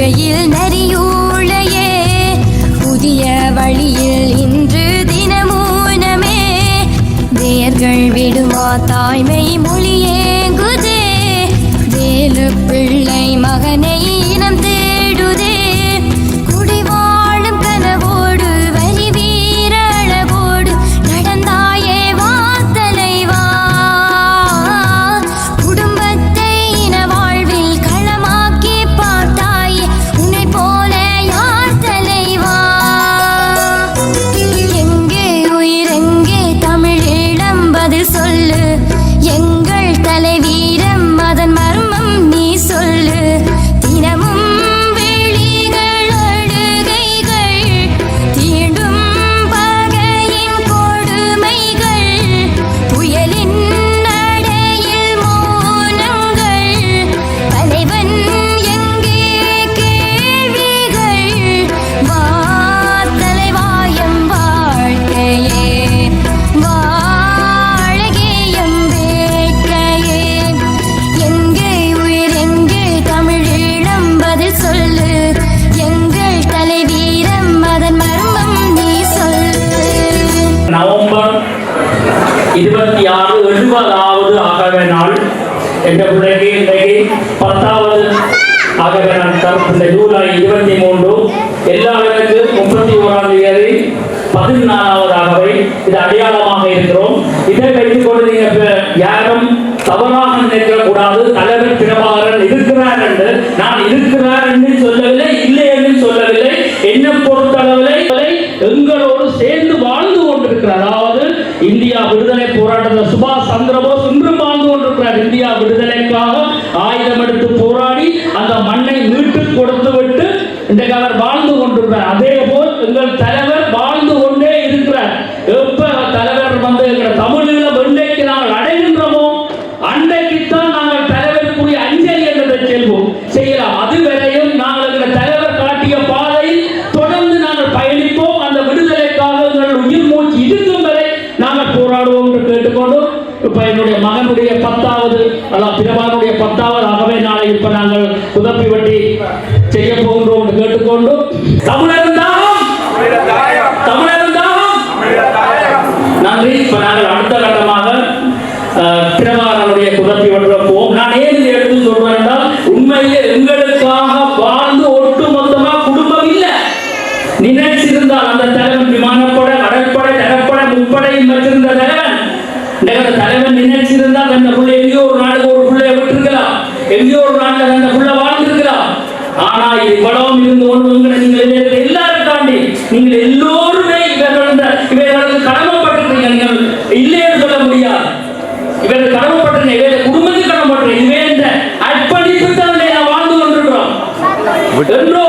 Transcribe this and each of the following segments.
புகையில் நரியூழையே புதிய வழியில் இன்று தினமூனமே நேர்கள் விடுமா தாய்மை மொழியே இருபத்தி நாலாவதாகவே இது அடையாளமாக இருக்கிறோம். இதை வைத்துக் கொண்டு நீங்க யாரும் தவறாக பத்தாவது பிரபானுடைய பத்தாவதாகவே நாளை இப்ப நாங்கள் குதப்பி வட்டி செய்ய போகின்றோம் என்று தமிழர் தமிழர் நன்றி. இப்ப நாங்கள் அடுத்த கட்டமாக பிரபாரனுடைய குதப்பி வட்டியோம் நான் ஏன் எடுத்து சொல்றேன் உண்மையிலே எங்களுக்காக வாழ்ந்து ஒட்டு மொத்தமா குடும்பம் இல்லை. நினைச்சிருந்தால் அந்த தலைவன் விமானப்படை கடற்படை தரப்படை முப்படையும் வச்சிருந்த தலைவர் எங்களோட தலைவன் நினைச்சிருந்தா தன்னை புள்ள எங்கேயோ ஒரு நாடுக்கு ஒரு புள்ளைய விட்டுருக்கலாம். எங்கேயோ ஒரு நாட்டில் தன்னை புள்ள வாழ்ந்துருக்கலாம். ஆனா இவ்வளவும் இருந்து ஒன்று உங்களை நீங்கள் எல்லாரும் தாண்டி நீங்கள் எல்லோருமே இவர்கள இவர்களுக்கு கடமைப்பட்டிருக்கீங்க நீங்கள் இல்லைன்னு சொல்ல முடியாது. இவர்கள் கடமைப்பட்டிருங்க இவர்கள் குடும்பத்துக்கு கடமைப்பட்டிருக்கீங்க இவன் இந்த அர்ப்பணிப்பு தான் வாழ்ந்து கொண்டிருக்கிறோம். என்றோ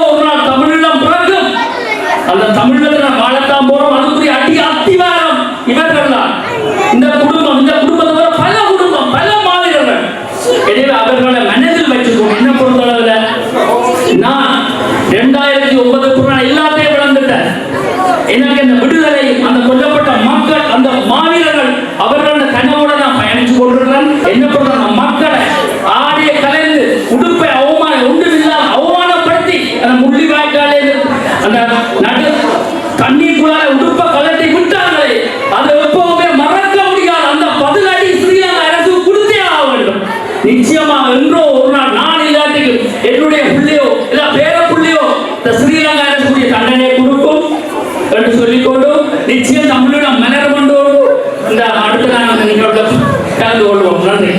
கலந்து கொள்வோம் நன்றி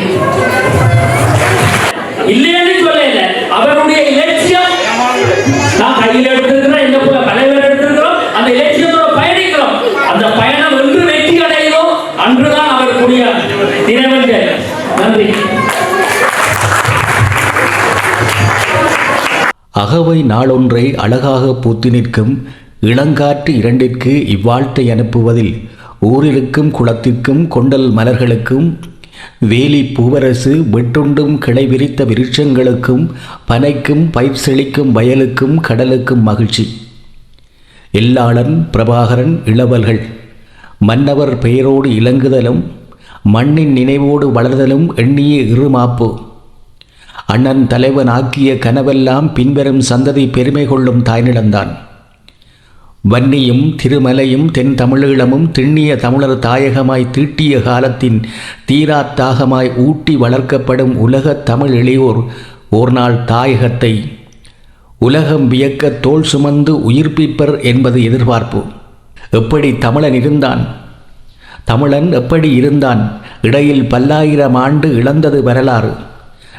இல்லையென்று சொல்லல அவருடைய இலட்சியம் நான் கையில் எடுத்திருக்கிறேன் இந்த போல தலைவர் எடுத்திருக்கிறோம் அந்த இலட்சியத்தோட பயணிக்கிறோம். அந்த பயணம் என்று வெற்றி அடையுதோ அன்றுதான் அவர் கூடிய தினவென்று நன்றி. அகவை நாளொன்றை அழகாக பூத்து நிற்கும் இளங்காற்று இரண்டிற்கு இவ்வாழ்த்தை அனுப்புவதில் ஊரிருக்கும் குளத்திற்கும் கொண்டல் மலர்களுக்கும் வேலி பூவரசு வெட்டுண்டும் கிளை விரித்த விருட்சங்களுக்கும் பனைக்கும் பயிர் செழிக்கும் வயலுக்கும் கடலுக்கும் மகிழ்ச்சி. எல்லாளன் பிரபாகரன் இளவல்கள் மன்னவர் பெயரோடு இலங்குதலும் மண்ணின் நினைவோடு வளர்தலும் எண்ணிய இருமாப்பு அண்ணன் தலைவன் ஆக்கிய கனவெல்லாம் பின்வரும் சந்ததி பெருமை கொள்ளும் தாய்நிலந்தான் வன்னியும் திருமலையும் தென் தமிழீழமும் திண்ணிய தமிழர் தாயகமாய் தீட்டிய காலத்தின் தீராத்தாகமாய் ஊட்டி வளர்க்கப்படும் உலகத் தமிழ் இளையோர் ஓர் நாள் தாயகத்தை உலகம் வியக்க தோல் சுமந்து உயிர்ப்பிப்பர் என்பது எதிர்பார்ப்பு. எப்படி தமிழன் இருந்தான்? தமிழன் எப்படி இருந்தான்? இடையில் பல்லாயிரம் ஆண்டு இழந்தது வரலாறு.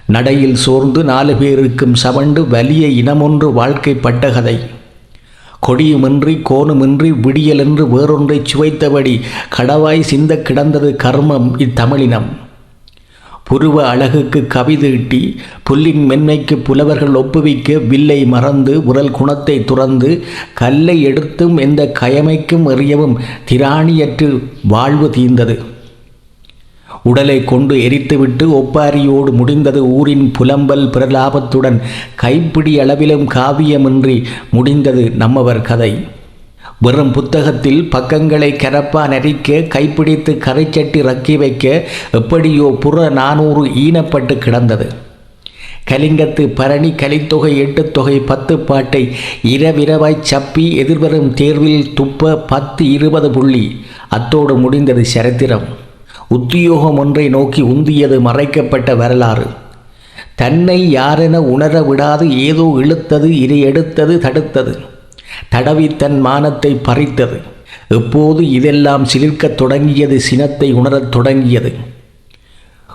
நடையில் சோர்ந்து நாலு பேருக்கும் சவண்டு வலிய இனமொன்று வாழ்க்கை பட்டகதை கொடியுமின்றி கோணுமின்றி விடியலென்று வேறொன்றை சுவைத்தபடி கடவாய் சிந்த கிடந்தது கர்மம் இத்தமிழினம். புருவ அழகுக்கு கவிதீட்டி புல்லின் மென்மைக்கு புலவர்கள் ஒப்புவிக்க வில்லை மறந்து உரல் குணத்தை துறந்து கல்லை எடுத்தும் எந்த கயமைக்கும் எறியவும் திராணியற்று வாழ்வு தீர்ந்தது. உடலை கொண்டு எரித்துவிட்டு ஒப்பாரியோடு முடிந்தது ஊரின் புலம்பல் பிரலாபத்துடன் கைப்பிடி அளவிலும் காவியமின்றி முடிந்தது நம்மவர் கதை. வெறும் புத்தகத்தில் பக்கங்களை கரப்பா நரிக்க கைப்பிடித்து கரைச்சட்டி ரக்கி வைக்க எப்படியோ புற நானூறு ஈனப்பட்டு கிடந்தது. கலிங்கத்து பரணி கலித்தொகை எட்டுத்தொகை பத்து பாட்டை இரவிரவாய் சப்பி எதிர்வரும் தேர்வில் துப்ப பத்து இருபது புள்ளி. அத்தோடு முடிந்தது சரித்திரம். உத்தியோகம் ஒன்றை நோக்கி உந்தியது மறைக்கப்பட்ட வரலாறு. தன்னை யாரென உணர விடாது ஏதோ இழுத்தது இதை எடுத்தது தடுத்தது. தடவி தன் மானத்தை பறித்தது. எப்போது இதெல்லாம் சிலிர்க்கத் தொடங்கியது சினத்தை உணரத் தொடங்கியது.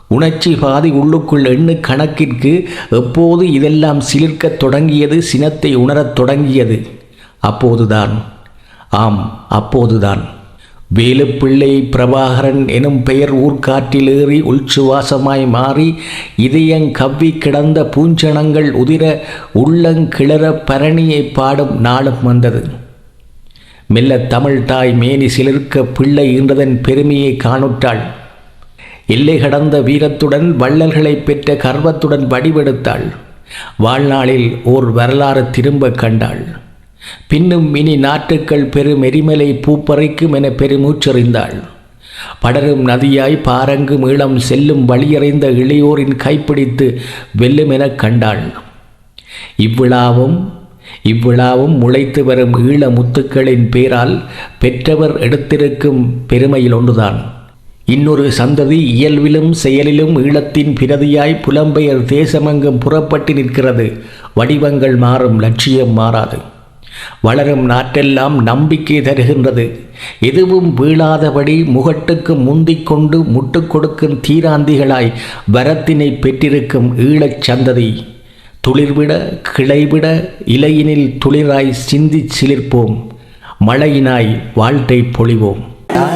உணர்ச்சி பாதி உள்ளுக்குள் எண்ணு கணக்கிற்கு எப்போது இதெல்லாம் சிலிர்க்கத் தொடங்கியது சினத்தை உணரத் தொடங்கியது. அப்போதுதான். ஆம் அப்போதுதான். வேலுப்பிள்ளை பிரபாகரன் எனும் பெயர் ஊர்க்காற்றில் ஏறி உள்சுவாசமாய் மாறி இதயங் கவ்வி கிடந்த பூஞ்சணங்கள் உதிர உள்ளங்கிளற பரணியை பாடும் நாளும் வந்தது. மெல்ல தமிழ் தாய் மேனி சிலிர்க்க பிள்ளை ஈன்றதன் பெருமையை காணுற்றாள். எல்லை கடந்த வீரத்துடன் வள்ளல்களை பெற்ற கர்வத்துடன் வடிவெடுத்தாள். வாழ்நாளில் ஓர் வரலாறு திரும்ப கண்டாள். பின்னும் இனி நாட்டுக்கள் பெரும் எரிமலை பூப்பறைக்கும் என பெருமூச்செறிந்தாள். படரும் நதியாய் பாரங்கும் ஈழம் செல்லும் வழியறைந்த இளையோரின் கைப்பிடித்து வெல்லும் எனக் கண்டாள். இவ்விழாவும் இவ்விழாவும் முளைத்து வரும் ஈழ முத்துக்களின் பேரால் பெற்றவர் எடுத்திருக்கும் பெருமையில் ஒன்றுதான். இன்னொரு சந்ததி இயல்பிலும் செயலிலும் ஈழத்தின் பிரதியாய் புலம்பெயர் தேசமெங்கும் புறப்பட்டு நிற்கிறது. வடிவங்கள் மாறும் லட்சியம் மாறாது. வளரும் நாட்டெல்லாம் நம்பிக்கை தருகின்றது. எதுவும் வீழாதபடி முகட்டுக்கு முந்திக் கொண்டு முட்டு கொடுக்கும் தீராந்திகளாய் வரத்தினை பெற்றிருக்கும் ஈழச் சந்ததி. துளிர்விட கிளைவிட இலையினில் துளிராய் சிந்தி சிலிர்ப்போம். மழையினாய் வாழ்த்தை பொழிவோம். லா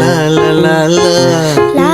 லா லா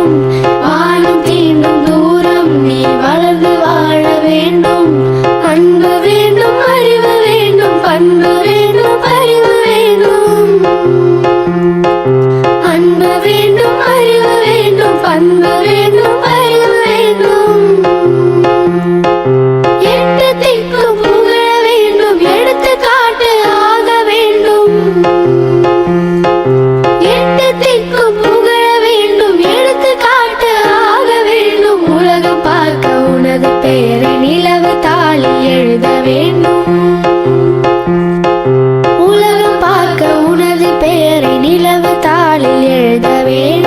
வேண்டும். உலகம் பார்க்க உனது பெயரை நிலவு தாளில் எழுத வேண்டும்.